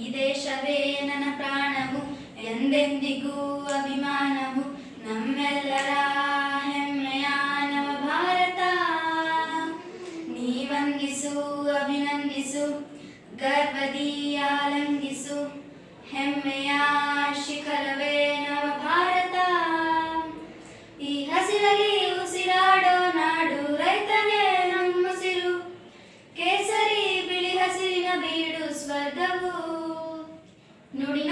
ಈ ದೇಶವೇ ನನ್ನ ಪ್ರಾಣವು, ಎಂದೆಂದಿಗೂ ಅಭಿಮಾನವು, ನಮ್ಮೆಲ್ಲರ ಹೆಮ್ಮೆಯ ನವ ಭಾರತ. ನೀವಂಗಿಸು ಅಭಿನಂದಿಸು ಗರ್ವದಿ ಆಲಂಗಿಸು, ಹೆಮ್ಮೆಯ ಶಿಖರವೇ ನವ ನುಡಿನ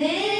aprender.